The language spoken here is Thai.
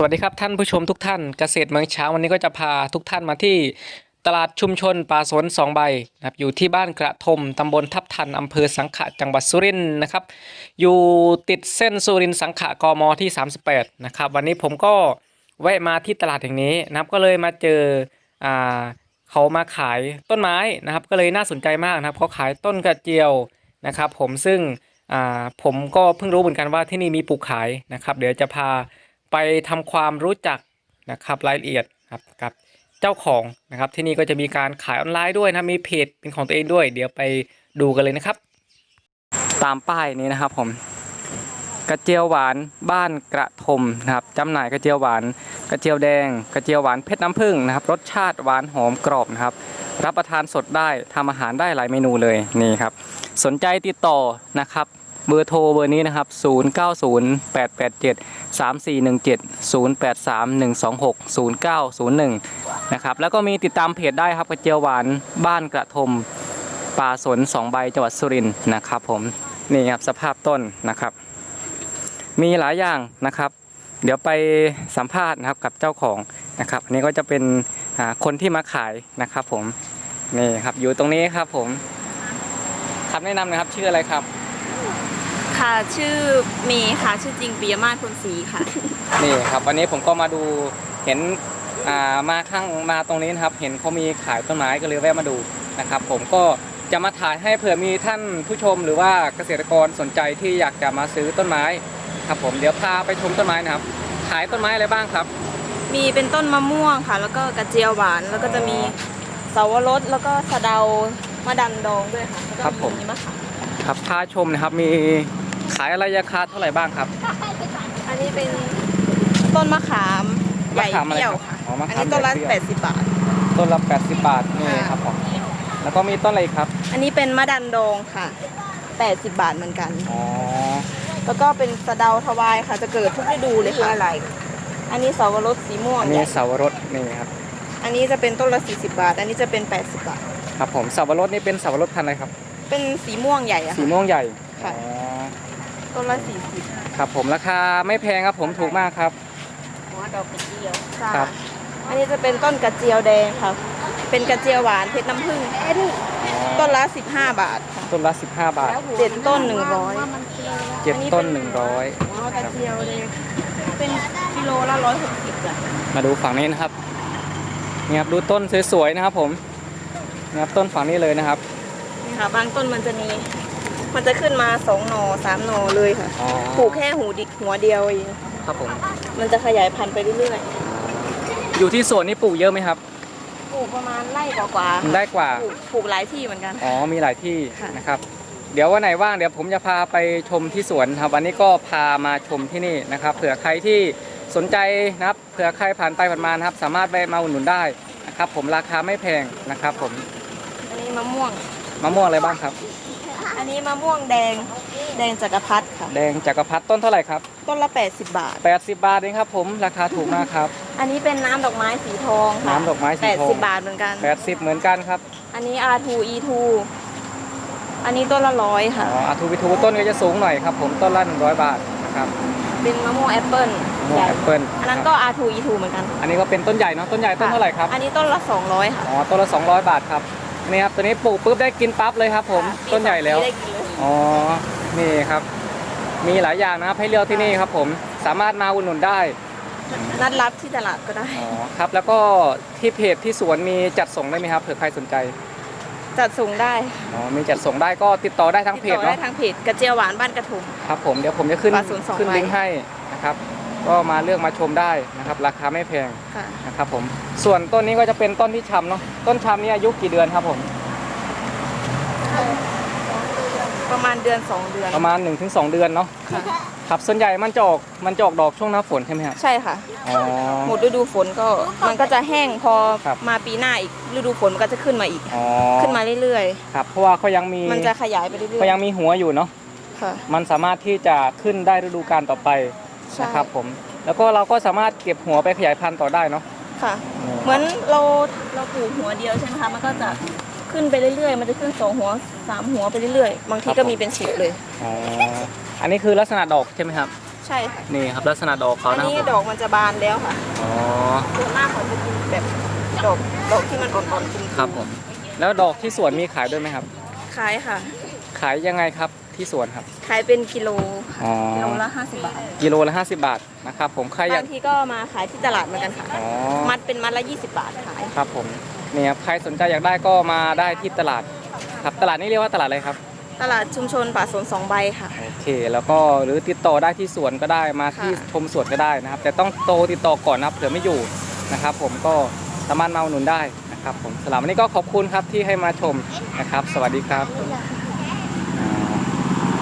สวัสดีครับท่านผู้ชมทุกท่านเกษตรเมืองเช้าวันนี้ก็จะพาทุกท่านมาที่ตลาดชุมชนป่าสนสองใบนะครับอยู่ที่บ้านกระทมตำบลทับทันอำเภอสังขะจังหวัดสุรินทร์นะครับ อยู่ติดเส้นสุรินทร์สังขะกมที่ 38นะครับวันนี้ผมก็แวะมาที่ตลาดแห่งนี้นะครับก็เลยมาเจออ่าเขามาขายต้นไม้นะครับ ก็เลยน่าสนใจมากนะครับเขาขายต้นกระเจียวนะครับ ผมซึ่งอ่าผมก็เพิ่งรู้เหมือนกันว่าที่นี่มีปลูกขายนะครับ เดี๋ยวจะพา ไปทำความรู้จักนะครับรายละเอียดครับกับเจ้าของนะครับที่นี่ก็จะมีการขายออนไลน์ด้วยนะมีเพจเป็นของตัวเองด้วย เดี๋ยวไปดูกันเลยนะครับ ตามป้ายนี้นะครับผมกระเจียวหวานบ้านกระทมนะครับจำหน่ายกระเจียวหวาน กระเจียวแดง กระเจียวหวานเพชรน้ำผึ้งนะครับ รสชาติหวานหอมกรอบนะครับ รับประทานสดได้ทำอาหารได้หลายเมนูเลยนี่ครับ สนใจติดต่อนะครับ เบอร์โทรเบอร์นี้นะครับ 0908873417-0831260901 นะครับ แล้วก็มีติดตามเพจได้ครับกระเจียวหวานบ้านกระทมป่าสนสองใบจังหวัดสุรินทร์นะครับผมนี่ครับสภาพต้นนะครับ มีหลายอย่างนะครับ เดี๋ยวไปสัมภาษณ์นะครับกับเจ้าของนะครับอันนี้ก็จะเป็นคนที่มาขายนะครับ ผมนี่ครับอยู่ตรงนี้ครับผมคำแนะนำนะครับชื่ออะไรครับ ค่ะ ชื่อเมย์ค่ะ ชื่อจริงปิยมาศพลศรีค่ะ นี่ครับวันนี้ผมก็มาดูเห็นอ่ามาข้างมาตรงนี้นะครับ เห็นเขามีขายต้นไม้ก็เลยแวะมาดูนะครับ ผมก็จะมาถ่ายให้เผื่อมีท่านผู้ชมหรือว่าเกษตรกรสนใจที่อยากจะมาซื้อต้นไม้ครับ ผมเดี๋ยวพาไปชมต้นไม้นะครับ ขายต้นไม้อะไรบ้างครับ มีเป็นต้นมะม่วงค่ะ แล้วก็กระเจียวหวาน แล้วก็จะมีเสาวรส แล้วก็สะเดามะดันดองด้วยค่ะแล้วก็ครับผม มะขาม ครับพาชมนะครับมี ขายอะไรราคาเท่าไหร่บ้างครับ อันนี้เป็นต้นมะขามใหญ่มะขามอะไรเปรี้ยวครับค่ะ อ๋อมะอันขามนี้ต้นละใหญ่เปรี้ยว 80 บาท ต้นละ 80 บาทนี่ค่ะ ครับผมแล้วก็มีต้นอะไรอีกครับอันนี้เป็นมะดันดองค่ะ 80 บาทเหมือนกัน อ๋อแล้วก็เป็นสะเดาทวายค่ะ จะเกิดทุกฤดูเลยค่ะอะไร อันนี้เสาวรสสีม่วงอันใหนี้ญ่เสาวรสนี่ครับอันนี้จะเป็นต้นละ 40 บาท อันนี้จะเป็น 80 บาท ครับผมเสาวรสนี่เป็นเสาวรสพันธุ์อะไรครับ เป็นสีม่วงใหญ่อะสีค่ะ ม่วงใหญ่ค่ะ อ๋อ ต้นละ40ครับผมราคาไม่แพงครับผมถูกมากครับ หัวดอกกระเจียวครับ อันนี้จะเป็นต้นกระเจียวแดงค่ะ เป็นกระเจียวหวานเพชรน้ำผึ้งต้นละ15บาทค่ะ ต้นละ 15 บาท เจ็ดต้น100เจ็ดต้น 100 หัวกระเจียวแดงเป็นกิโลละ160จ้ะมาดูฝั่งนี้นะครับนี่ครับดูต้นสวยๆนะครับผมนี่ครับต้นฝั่งนี้เลยนะครับ นี่ค่ะ บางต้นมันจะมี มันจะขึ้นมา2หน่อ3หน่อเลยค่ะอ๋อปลูกแค่หูดิกหัวเดียวเองครับผม มันจะขยายพันธุ์ไปเรื่อยอยู่ที่สวนนี่ปลูกเยอะไหมครับ ๆปลูกประมาณไร่กว่าๆค่ะได้กว่า ปลูกปลูกหลายที่เหมือนกัน อ๋อ มีหลายที่ค่ะ นะครับ เดี๋ยววันไหนว่างเดี๋ยวผมจะพาไปชมที่สวนครับ วันนี้ก็พามาชมที่นี่นะครับ เผื่อใครที่สนใจนะครับ เผื่อใครผ่านไปผ่านมานะครับ สามารถแวะมาอุดหนุนได้นะครับ ผมราคาไม่แพงนะครับ ผมอันนี้มะม่วงมะม่วงอะไรบ้างครับ อันนี้มะม่วงแดงแดงจักรพรรดิค่ะ แดงจักรพรรดิต้นเท่าไหร่ครับ ต้นละ 80 บาท 80 บาทเองครับผมราคาถูกมากครับ อันนี้เป็นน้ำดอกไม้สีทองค่ะน้ำดอกไม้สีทอง 80 บาทเหมือนกัน 80 เหมือนกันครับ อันนี้ R2 E2 อันนี้ต้นละร้อยค่ะอ๋ออาทูวิทูต้นก็จะสูงหน่อยครับผมต้นละ100 บาทนะครับเป็นมะม่วงแอปเปิ้ลมะม่วงแอปเปิ้ลอันนั้นก็ R2 E2 เหมือนกัน อันนี้ก็เป็นต้นใหญ่เนาะต้นใหญ่ต้นเท่าไหร่ครับ อันนี้ต้นละ 200ค่ะอ๋อต้นละ 200 บาทครับ นี่ครับตัวนี้ปลูกปุ๊บได้กินปั๊บเลยครับ ผมต้นใหญ่แล้วได้กินเลยอ๋อ นี่ครับ มีหลายอย่างนะครับให้เลือกที่นี่ครับ ผม สามารถมาอุดหนุนได้ นัดรับที่ตลาดก็ได้ อ๋อครับ แล้วก็ที่เพจที่สวนมีจัดส่งได้ไหมครับเผื่อใครสนใจ จัดส่งได้อ๋อ มีจัดส่งได้ก็ติดต่อได้ทั้งเพติดจต่อได้เนาะ ทางเพจกระเจียวหวานบ้านกระถุม ครับผม เดี๋ยวผมจะขึ้นปลาศูนย์สองขึ้นใบลิงก์ให้นะครับ ก็มาเลือกมาชมได้นะครับ ราคาไม่แพงค่ะนะครับผม ส่วนต้นนี้ก็จะเป็นต้นที่ชำเนาะต้นชำนี่อายุกี่เดือนครับผม ประมาณเดือน2เดือนประมาณ 1-2 เดือนเนาะค่ะครับส่วนใหญ่มันจะออกมันจะออกดอกช่วงหน้าฝนใช่ไหมครับใช่ค่ะ อ๋อ หมดฤดูฝนก็มันก็จะแห้งพอครับมาปีหน้าอีกฤดูฝนมันก็จะขึ้นมาอีก อ๋อขึ้นมาเรื่อยครับเพราะว่าเขายังมีๆ มันจะขยายไปเรื่อยเขายังมีหัวอยู่เนาะ ๆค่ะ มันสามารถที่จะขึ้นได้ฤดูกาลต่อไป ใช่ นะครับผม แล้วก็เราก็สามารถเก็บหัวไปขยายพันธุ์ต่อได้เนาะ ค่ะ เหมือนเราเราปลูกหัวเดียวใช่ไหมคะ มันก็จะขึ้นไปเรื่อยๆ มันจะขึ้นสองหัวสามหัวไปเรื่อยๆ บางทีก็มีเป็นสิบเลย อ๋ออันนี้คือลักษณะดอกใช่ไหมครับ ใช่ค่ะ นี่ครับลักษณะดอกเขาอันนะครับนี้ผมดอกมันจะบานแล้วค่ะอ๋อ ส่วนมากเขาจะกินแบบดอกดอกที่มันอ่อนๆกินครับผม แล้วดอกที่สวนมีขายด้วยไหมครับ ขายค่ะ ขายยังไงครับที่สวนครับ ขายเป็นกิโล อ๋อกิโลละ50บาทกิโลละ50 บาทนะครับผมใครอยาบากงทีก็มาขายที่ตลาดเหมือนกันค่ะ อ๋อมัดเป็นมัดละ 20 บาทขายครับผมนี่ครับใครสนใจอยากได้ก็มาได้ที่ตลาดครับตลาดนี้เรียกว่าตลาดอะไรครับ ตลาดชุมชนป่าสนสองใบค่ะ โอเคแล้วก็หรือติดต่อได้ที่สวนก็ได้มาที่ค่ะชมสวนก็ได้นะครับ แต่ต้องโตติดต่อก่อนนะครับเผื่อไม่อยู่นะครับ ผมก็สามารถมาอุดหนุนได้นะครับ ผมสำหรับวันนี้ก็ขอบคุณครับที่ให้มาชมนะครับ สวัสดีครับ